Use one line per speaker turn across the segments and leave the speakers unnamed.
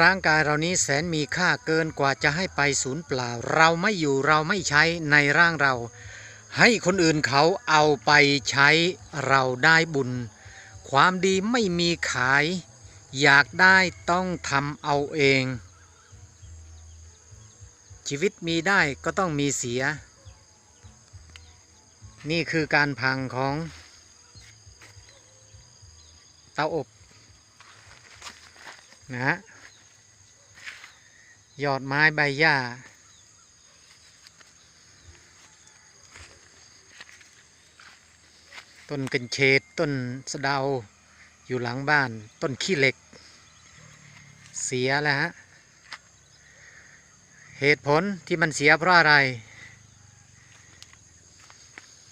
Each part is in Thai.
ร่างกายเรานี้แสนมีค่าเกินกว่าจะให้ไปศูนย์เปล่า เราไม่อยู่เราไม่ใช้ในร่างเรา ให้คนอื่นเขาเอาไปใช้เราได้บุญ ความดีไม่มีขาย อยากได้ต้องทำเอาเอง ชีวิตมีได้ก็ต้องมีเสีย นี่คือการพังของเตาอบนะฮะ ยอดไม้ใบหญ้า ต้นกัญเชตต้นสะเดา อยู่หลังบ้าน ต้นขี้เหล็ก เสียแล้วฮะ เหตุผลที่มันเสียเพราะอะไร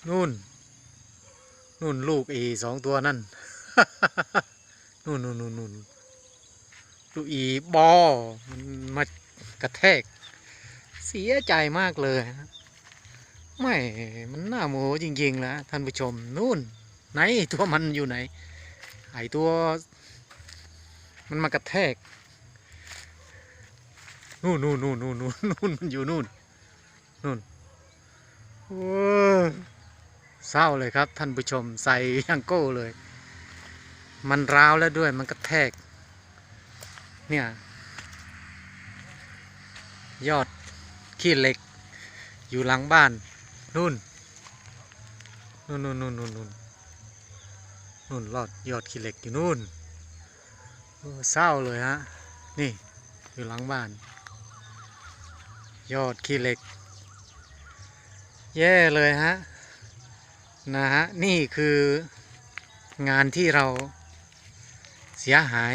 นู่น นู่นลูกอีสองตัวนั่น นู่นนู่นนู่นนู่นลูกอีบอมันมา กระแทก เสียใจมากเลยนะไม่มันน่าโมโหจริง ๆ แล้วท่านผู้ชมนู่น ไหนตัวมันอยู่ไหน ไอตัว มันมากระแทกนู่นนู่นนู่นนู่นนู่นนู่นมันอยู่นู่นนู่นโอ้เศร้าเลยครับ ท่านผู้ชมใส่ยังโก้เลย มันร้าวแล้วด้วยมันกระแทก เนี่ย ยอดขี้เหล็ก อยู่หลังบ้าน นู่น นู่นนู่นนู่นนู่นนู่นนู่นรอดยอดขี้เหล็กอยู่นู่นเศร้าเลยฮะ นี่ อยู่หลังบ้าน ยอดขี้เหล็ก แย่เลยฮะ นะฮะ นี่คืองานที่เราเสียหาย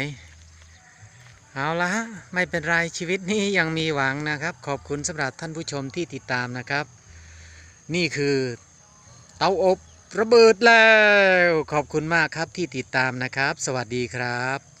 เอาละฮะไม่เป็นไรชีวิตนี้ยังมีหวังนะครับ ขอบคุณสำหรับท่านผู้ชมที่ติดตามนะครับ นี่คือเตาอบระเบิดแล้ว ขอบคุณมากครับที่ติดตามนะครับ สวัสดีครับ